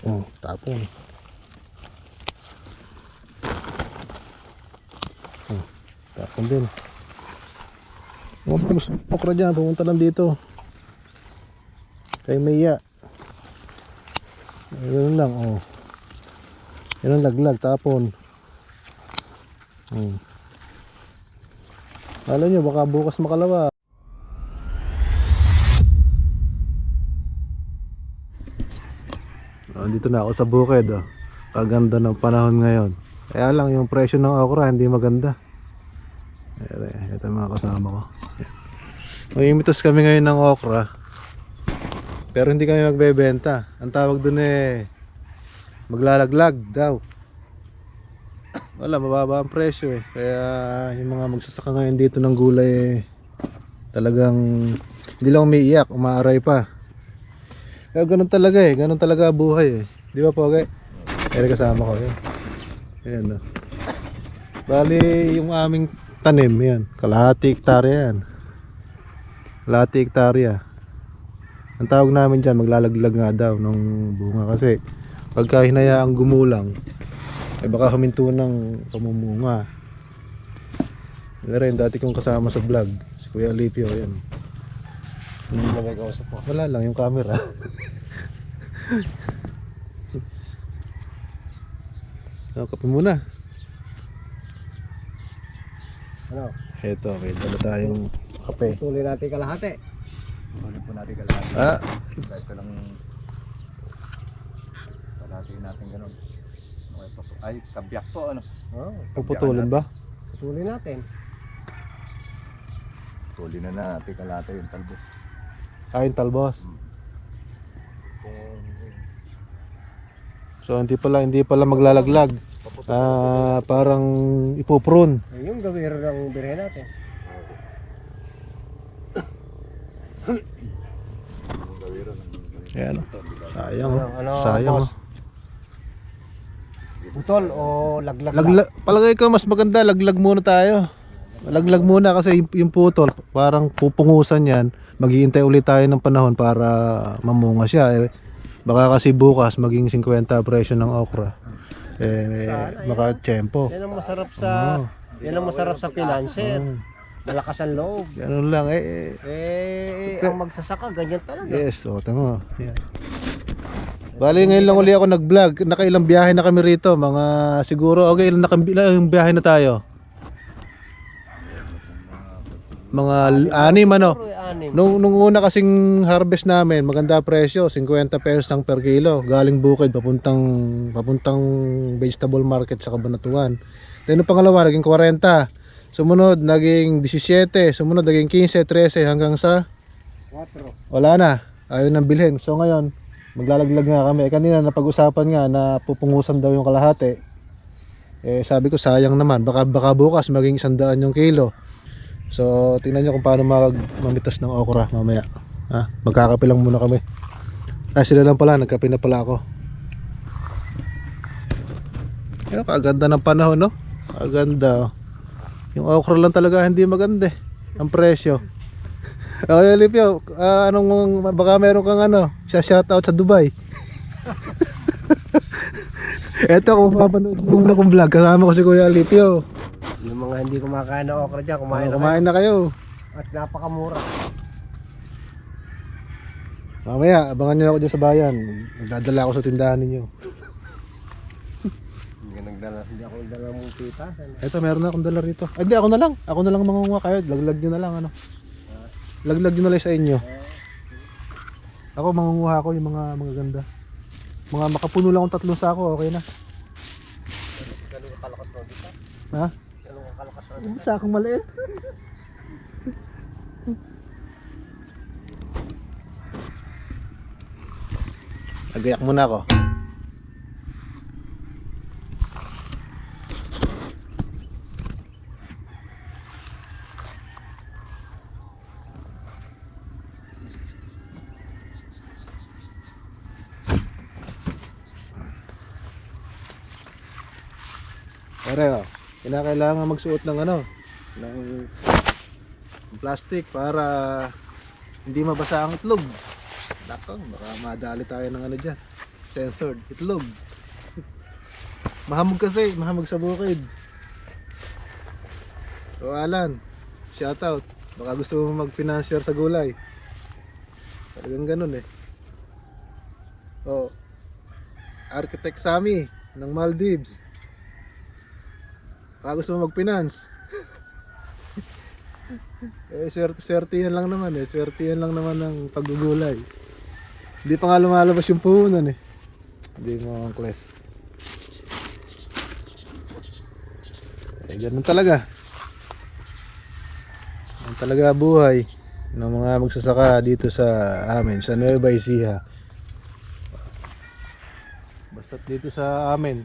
Oh, tapon. Oh, tapon din. Gusto ng okra dyan, pumunta lang dito. Kay Maya. Ganun lang, oh. Yan ang laglag, tapon. Hmm. Alam nyo, baka bukas makalawa. Oh, dito na ako sa bukid. Oh. Kaganda ng panahon ngayon. Kaya lang yung presyo ng okra hindi maganda. Ito, ito mga kasama ko. Mamimitas kami ngayon ng okra. Pero hindi kami magbebenta. Ang tawag dun eh maglalaglag daw. Wala, mababa ang presyo eh. Kaya yung mga magsasaka ngayon dito ng gulay eh, talagang hindi lang umiiyak, umaaray pa. Kaya ganun talaga eh, ganun talaga buhay eh. Di ba Poge? Kaya kasama ko yun. Ayan no. Bali yung aming tanim yan, kalahati hektarya yan. Kalahati hektarya. Ang tawag namin dyan, maglalaglag nga daw ng bunga kasi pagka hinayaang gumulang, ay baka huminto ng pamumunga. Pero yun, dati kong kasama sa vlog, si Kuya Alipio, yan. Hindi na may kausap mo. Wala lang yung camera. so, kape muna. Ano? Eto, may dala tayong kape. Tuloy natin kalahati. Kunin po natin kalahati. Ah, Kahit ko lang kalahati natin ganun. Okay, po. Ay, kabyak po ano. Oh, puputulin ba? tuloy natin. Tuli na na natin kalahati yung talbo. Ayun talbos. So, hindi pala, hindi pala maglalaglag. Ah, parang ipuprune. Eh, yung gawin ng birhe natin. Ayan. oh. Sayang. oh. Ano, Sayang. boss? oh. Putol o laglag lang? Laglag, palagay ko mas maganda, laglag muna tayo. Laglag muna kasi yung, yung putol, parang pupungusan yan. Maghihintay ulit tayo ng panahon para mamunga siya. Eh, baka kasi bukas maging 50 presyo ng okra. Eh, baka tiyempo. Yan ang masarap sa... Oh, Yan ang masarap sa financer. oh. Malakas ang loob. Ganun lang eh. Eh, ang magsasaka, ganyan talaga. Yes, o tama. Yan. Bali ngayon lang uli ako nag-vlog. Nakailang biyahe na kami rito. Mga siguro, okay, ilang, nakam- ilang biyahe na tayo? Mga anim ano. Anim. Nung, nung una kasing harvest namin, maganda presyo, 50 pesos ang per kilo. Galing bukid, papuntang, papuntang vegetable market sa Cabanatuan. Then yung pangalawa, naging 40. Sumunod, naging 17. Sumunod, naging 15, 13 hanggang sa Quatro. wala na. Ayaw nang bilhin. So ngayon, maglalaglag nga kami. Eh, kanina napag-usapan nga na pupungusan daw yung kalahati. Eh sabi ko sayang naman. Baka, baka bukas maging isandaan yung kilo. So tingnan nyo kung paano mag mamitas ng okra mamaya. Ha? Magkakape lang muna kami. Ay sila lang pala. Nagkape na pala ako. Ayun, kaganda ng panahon no? Kaganda oh. Yung okra lang talaga hindi maganda eh. Ang presyo. Oh, Lipio, ah, anong baka meron kang ano, siya shoutout sa Dubai. Eto kung papanood mo na kong vlog, kasama ko si Kuya Lipio. Yung mga hindi kumakain ng okra dyan, kumain Kumain, na kumain na kayo. kayo. At napakamura. Mamaya, abangan niyo ako dyan sa bayan. Magdadala ako sa tindahan ninyo. Hindi ka nagdala. Hindi ako nagdala mong pita. Eto, meron na akong dala rito. Ay, Hindi, ako na lang. Ako na lang mangunguha kayo. Laglag nyo na lang, ano. Laglag nyo na lang sa inyo. Ako, mangunguha ako yung mga mga ganda. Mga makapuno lang akong tatlong sako, okay na. Ganun kalakas mo dito. Ha? Yung sakong maliit. Nagayak muna ako. Pare, oh. Kinakailangan magsuot ng ano, ng plastic para hindi mabasa ang itlog. Nako, baka madali tayo ng ano dyan. Censored. Itlog. Mahamog kasi. Mahamog sa bukid. So Alan, shout out. Baka gusto mo mag-financier sa gulay. Talagang ganun eh. Oh. Architect Sami ng Maldives. Baka gusto mo mag-finance. eh, swerte, swerte yan lang naman eh. Swerte yan lang naman ng paggugulay. Hindi pa nga lumalabas yung puhunan eh. Hindi mo ang class. Eh, ganun talaga. Yan talaga buhay ng mga magsasaka dito sa amin, sa Nueva Ecija. Basta dito sa amin,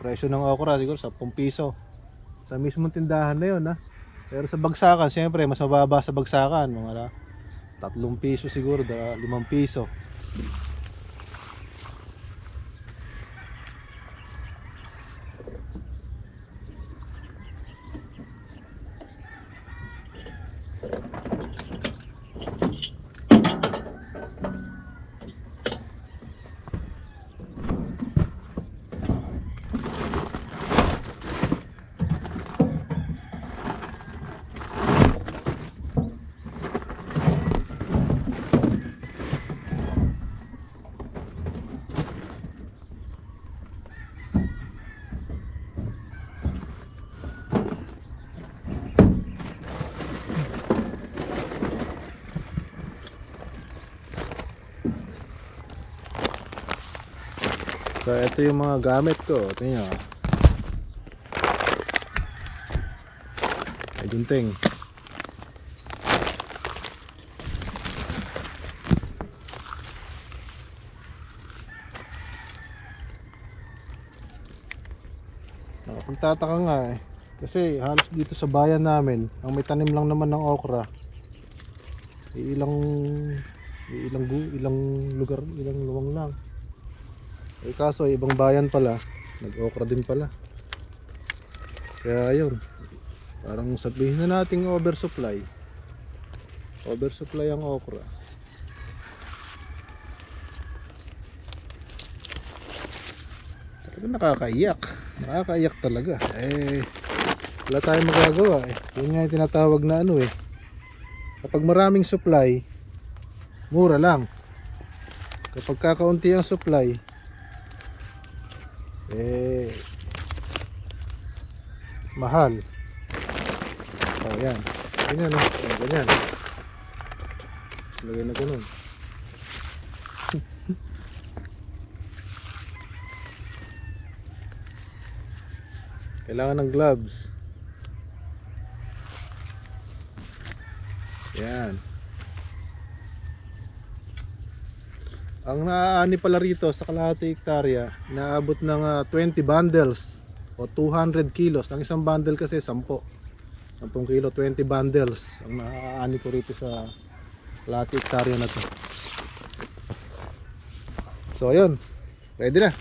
presyo ng okra siguro 10 piso. Sa mismong tindahan na yun ha. Pero sa bagsakan, siyempre mas mababa sa bagsakan, mga 3 piso siguro, 5 piso. So ito yung mga gamit ko. Ito nyo. Ay gunting. Nakapagtataka nga eh. Kasi halos dito sa bayan namin, ang may tanim lang naman ng okra. Ilang ilang ilang lugar, ilang luwang lang. Eh kaso ibang bayan pala, nag-okra din pala. Kaya ayun, parang sabihin na nating oversupply. Oversupply ang okra. Talaga nakakaiyak. Nakakaiyak talaga. Eh, wala tayong magagawa eh. Yun nga yung tinatawag na ano eh. Kapag maraming supply, mura lang. Kapag kakaunti ang supply, eh mahal. Oh yan. Ganyan oh. Oh, ganyan. Lagay na ganun. Kailangan ng gloves. Yan Ang naaani pala rito sa kalahati hektarya, inaabot ng ah, 20 bundles o 200 kilos. Ang isang bundle kasi 10. 10 kilo, 20 bundles ang naaani ko rito sa kalahati hektarya na to. So ayun, ready na.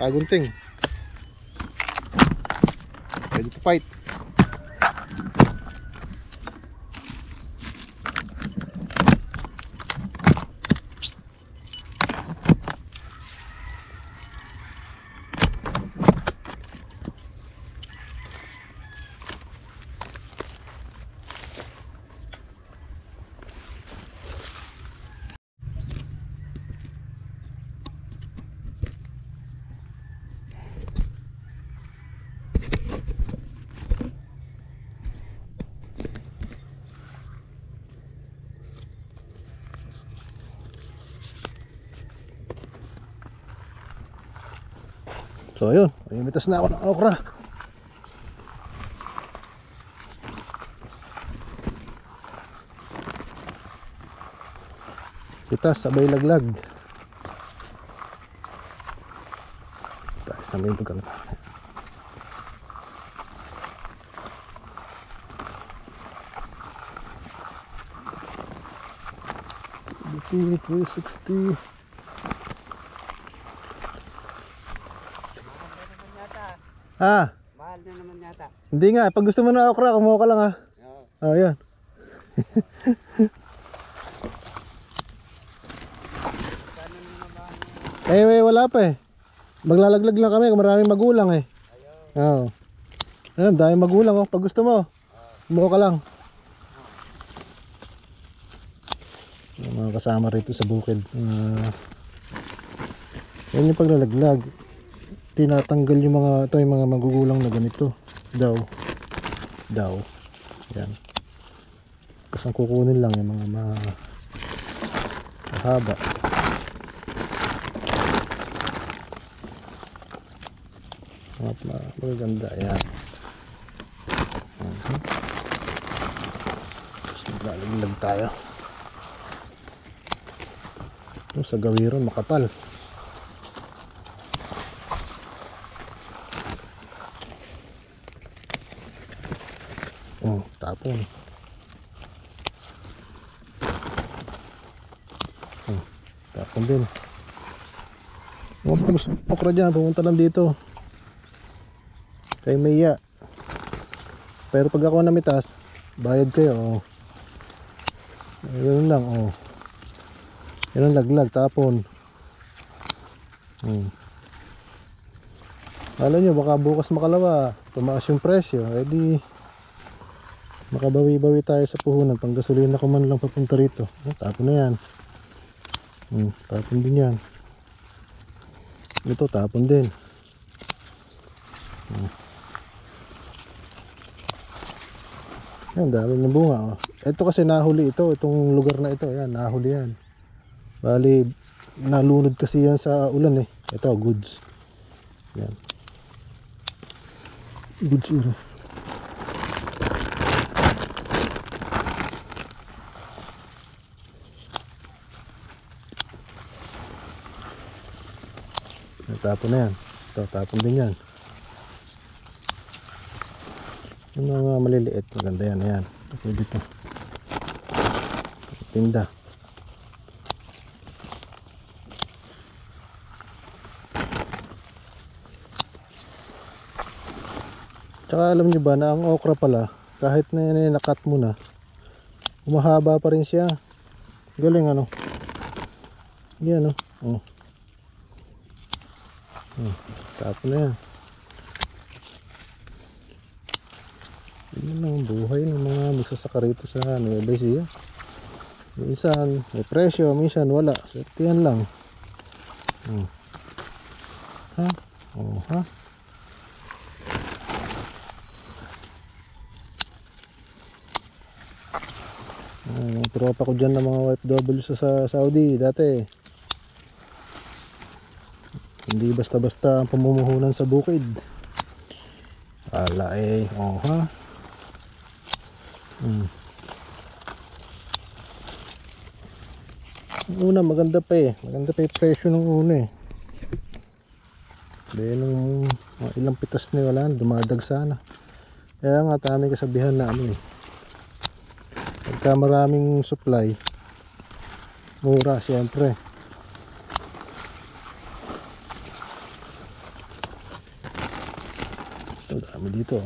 Kagunting. Ready to fight. So ayun, ayumitas na ako ng okra. Kita sabay laglag. Tayo sa may lugar na. Three sixty. Ah, Mahal na naman yata. hindi nga. Pag gusto mo na okra, kumuha ka lang ah. Oo. Oh, yan. Eh, eh, wala pa eh. Maglalaglag lang kami kung maraming magulang eh. Oo. Ayun, dahil magulang oh. Pag gusto mo, umuha ka lang. Yung mga kasama rito sa bukid. Uh, yan yung paglalaglag. Tinatanggal yung mga, ito yung mga magugulang na ganito. Daw. Daw. Yan. Tapos ang kukunin lang yung mga ma mahaba. Mga ma- magaganda. Yan. Mhm. Tapos naglalaglag tayo. Ito, sa gawiron makapal. Oh, tapon. Oh, tapon din. Mga pumus okra dyan, pumunta lang dito. Kay Maya. Pero pag ako namitas, bayad kayo. Oh. Ganun lang, oh. Yan ang laglag, tapon. Hmm. Alam nyo, baka bukas makalawa, tumaas yung presyo, eh di makabawi-bawi tayo sa puhunan pang gasolina ko man lang papunta rito tapon na yan hmm, tapon din yan ito tapon din. Hmm. yan dami ng bunga oh. ito kasi nahuli ito itong lugar na ito. Yan nahuli yan. Bali nalunod kasi yan sa ulan eh. Ito goods. Yan. Goods ito Tapon na yan. Ito, tapon din yan. Yung mga maliliit, maganda yan. Ayan. Pwede ito. Tinda. Tsaka alam nyo ba na ang okra pala, kahit na yan nakat mo na, umahaba pa rin siya. Galing ano. Yan oh. Oh. Hmm, tapon na yan. Yun lang ang buhay ng mga magsasaka rito sa Nueva Ecija. Minsan may presyo, minsan wala. Swerte yan lang. Hmm. Ha? Oh, ha? Ah, tropa ko dyan ng mga sa, sa Saudi dati. Hindi basta-basta ang pamumuhunan sa bukid. Ala eh, oh ha. Hmm. Una maganda pa eh. Maganda pa yung presyo ng una eh. Dahil nung mga ilang pitas na wala, dumadag sana. Kaya nga tami kasabihan na ano eh. Pagka maraming supply, mura siyempre. Ito, dami dito.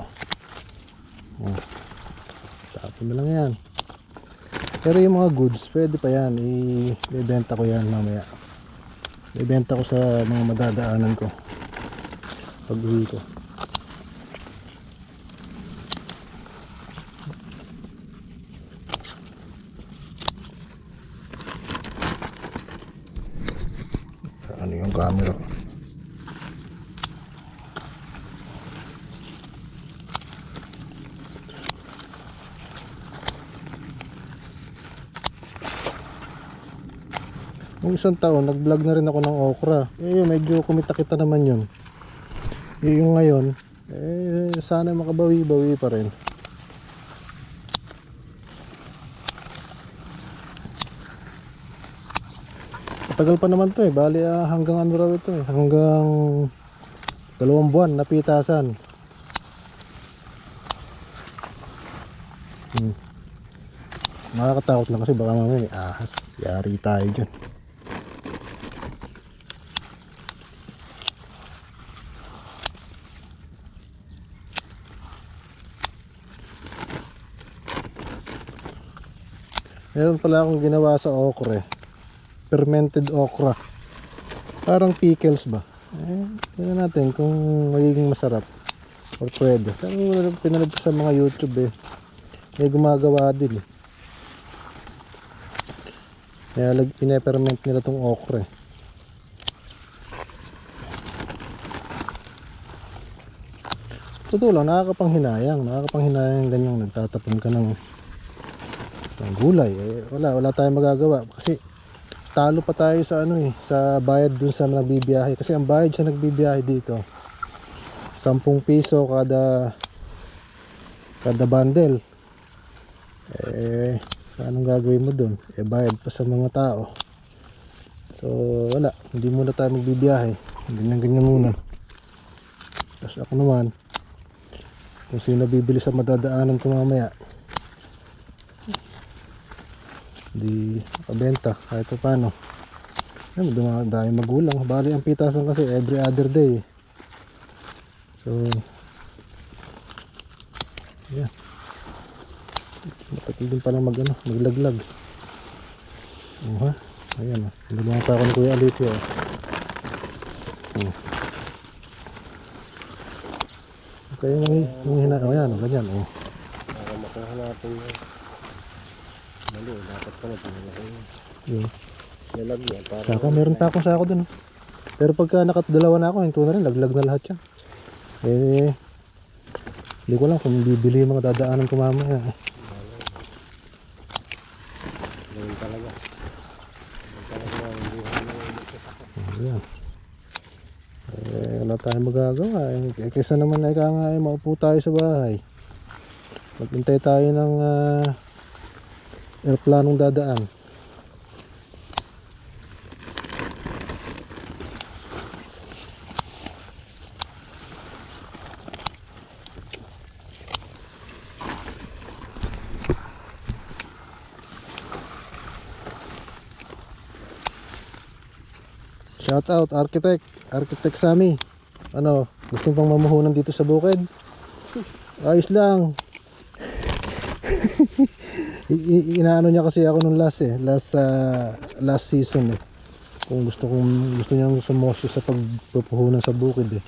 Oh. Tapon na lang yan. Pero yung mga goods, pwede pa yan. I- ibenta ko yan mamaya. Ibenta ko sa mga madadaanan ko. Pag uwi ko. Ano yung camera? Nung isang taon, nag-vlog na rin ako ng okra. Eh, medyo kumita-kita naman yun. Eh, yung ngayon, eh, sana makabawi-bawi pa rin. Matagal pa naman to eh. Bali ah, hanggang ano raw ito eh. Hanggang dalawang buwan napitasan. Hmm. Nakakatakot lang kasi baka mamaya may ahas. Yari tayo dyan. Meron pala akong ginawa sa okra eh. Fermented okra. Parang pickles ba? Eh, tingnan natin kung magiging masarap. Or pwede. Pero pinanood sa mga YouTube eh. May gumagawa din eh. Kaya pineperment nila tong okra eh. Totoo lang, nakakapanghinayang. Nakakapanghinayang ganyang nagtatapon ka ng, ng gulay. Eh, wala, wala tayong magagawa. Kasi talo pa tayo sa ano eh, sa bayad dun sa nagbibiyahe. Kasi ang bayad sa nagbibiyahe dito, 10 piso kada kada bundle. Eh, anong gagawin mo dun? Eh, bayad pa sa mga tao. So, wala. Hindi muna tayo magbibiyahe. Ganyan-ganyan muna. Tapos ako naman, kung sino bibili sa madadaanan ko mamaya, di makabenta kahit pa paano. Ayun, dumadami magulang. Bali ang pitasan kasi every other day. So, yan. Matagal din palang mag, ano, maglaglag. Oh, ha? Ayan, oh. Nagulungan pa ako ni Kuya Alipio. Oh. Oh. Kaya yung, yung hina, oh, yan, oh, ganyan, oh. Para makuha natin yung mali. Dapat pala pinalaki yun. Yun. Lalagyan para Saka, meron pa akong sako dun. oh. Pero pagka nakadalawa na ako, hinto na rin, laglag na lahat yan. Eh, hindi ko lang kung bibili yung mga dadaanan ko mamaya. eh. Ganun talaga. Ganun talaga ang buhay ng Ayan. Eh, wala tayong magagawa. Eh, k- kaysa naman ay ka nga ay maupo tayo sa bahay. Maghintay tayo ng uh, aeroplanong dadaan. Shout out architect, architect Sami. Ano, gusto pang mamuhunan dito sa bukid? Ayos lang. Inaano niya kasi ako nung last eh, last ah, last season eh. Kung gusto kong gusto niyang sumosyo sa pagpupuhunan sa bukid eh.